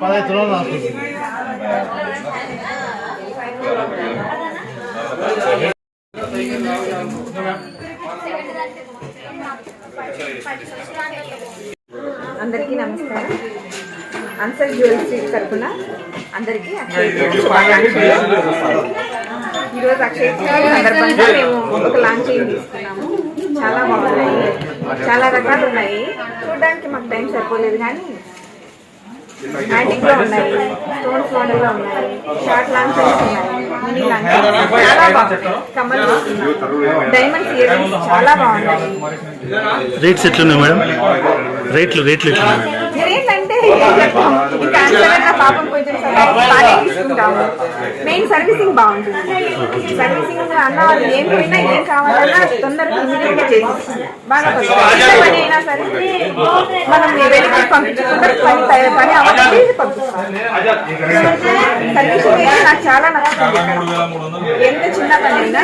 పదహైదు రోజులు రాస్తుంది. అందరికీ నమస్కారం. అన్సర్ జ్యువెలరీ తరఫున అందరికీ అక్షయ ఈరోజు అక్షయ సందర్భంగా మేము ఒక లాంచ్ తీసుకున్నాము? చాలా బాగున్నాయి. చాలా రకాలు ఉన్నాయి చూడడానికి మాకు టైం సరిపోలేదు కానీ ఉన్నాయి. షార్ట్ చాలా కమల్ డైమండ్స్ బాగున్నాయి రేట్స్ ఎట్లున్నాయి మేడం? రేట్లు రేట్లు ఎట్లున్నాయి? ఇంకా ఆన్సర్ పాపం కొంచెం తీసుకుంటాము మెయిన్ సర్వీసింగ్ బాగుంటుంది. సర్వీసింగ్ అన్న వాళ్ళు ఏం పోయినా ఏం కావాలన్నా తొందరగా ఇమీడియట్గా చేసి బాగా పని అయినా సరే మనం వెనక్కి పంపించకుండా పని పని అవ్వకపోతే పంపిస్తాం. సర్వీసింగ్ అయితే నాకు చాలా నచ్చుతుంది ఎంత చిన్న పని అయినా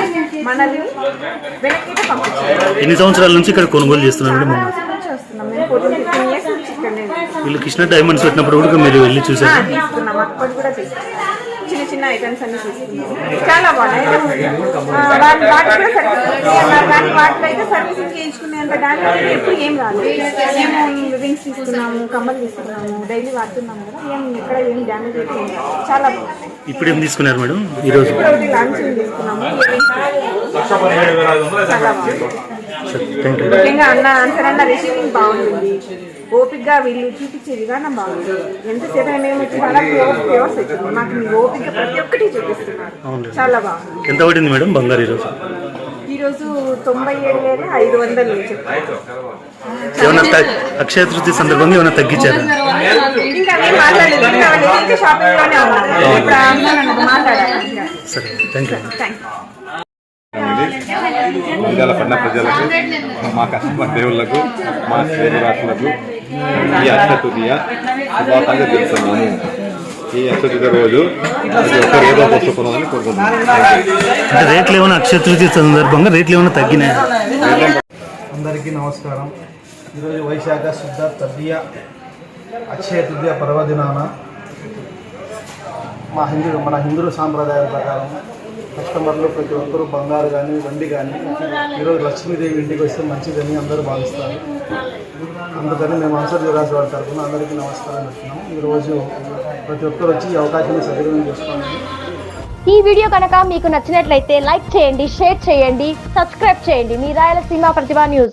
మనల్ని వెనక్కి పంపించాలి ఎన్ని సంవత్సరాల నుంచి ఇక్కడ కొనుగోలు ఉన్నాం. వీళ్ళు కృష్ణ డైమండ్స్ పెట్టినప్పుడు కూడా మీరు వెళ్ళి చూసారు చిన్న చిన్న ఐటమ్స్ అన్ని తీసుకున్నాం చాలా బాగున్నాయి. ఆ, వాటి వాటి కూడా సర్వీసింగ్ కానీ వాటిలో అయితే సర్వీసింగ్ చేయించుకునేంత డ్యామేజ్ ఎప్పుడు ఏం రాలేదు మేము రింగ్స్ తీసుకున్నాము కమ్మలు తీసుకున్నాము డైలీ వాడుతున్నాము కదా ఏం ఇక్కడ ఏం డ్యామేజ్ రాలేదు. చాలా బాగుంది ఇప్పుడు ఏం తీసుకున్నారు మేడం? ఈరోజు? ఇప్పుడు ఒకటి లాంచ్ తీసుకున్నాము. చాలా బాగుంది ముఖ్యంగా అన్న ఆన్సర్ అన్న రిసీవింగ్ బాగుంటుంది. ఓపిక్గా వీళ్ళు చూపించే విధానం బాగుంది ఎంతసేపు మేము వచ్చి చాలా ప్యూర్ ప్యూర్స్ వచ్చింది మాకు మీ ఓపిక ప్రతి ఒక్కటి చూపిస్తున్నారు. చాలా బాగుంది. ఎంత పడింది మేడం బంగారు ఈరోజు? ఈరోజు తొంభై ఏడు వేల ఐదు వందలు ఏమైనా అక్షయ తృతీయ సందర్భంగా ఏమైనా తగ్గించారా? సరే థ్యాంక్ యూ థ్యాంక్ మండల పడిన ప్రజలకు మా కస్టమర్ దేవుళ్ళకు మా శ్రేణురాశులకు ఈ అక్షతుదియ శుభాకాంక్షలు తెలుస్తున్నాము ఈ అక్షతుదియ రోజు ఒక్కరు ఏదో పోసుకున్నదని కోరుకుంటున్నాను అంటే రేట్లు ఏమైనా అక్షయ తృతీయ సందర్భంగా రేట్లు ఏమైనా తగ్గినాయా? అందరికీ నమస్కారం. ఈరోజు వైశాఖ శుద్ధ తద్దియ అక్షయ తృతీయ పర్వదినాన మా హిందూ మన హిందూ సాంప్రదాయాల ప్రకారం కస్టమర్లు ప్రతి ఒక్కరూ బంగారు కానీ వెండి కానీ ఈరోజు లక్ష్మీదేవి ఇంటికి వస్తే మంచిదని అందరూ భావిస్తారు. అందుకని మేము ఆన్సర్ జ్యువెలర్స్ వారి తరఫున అందరికీ నమస్కారం చెప్తున్నాము ఈరోజు ప్రతి ఒక్కరు వచ్చి ఈ అవకాశాన్ని సద్వినియోగం చేసుకోండి ఈ వీడియో కనుక మీకు నచ్చినట్లయితే లైక్ చేయండి షేర్ చేయండి సబ్స్క్రైబ్ చేయండి. మీ రాయలసీమ ప్రతిభా న్యూస్.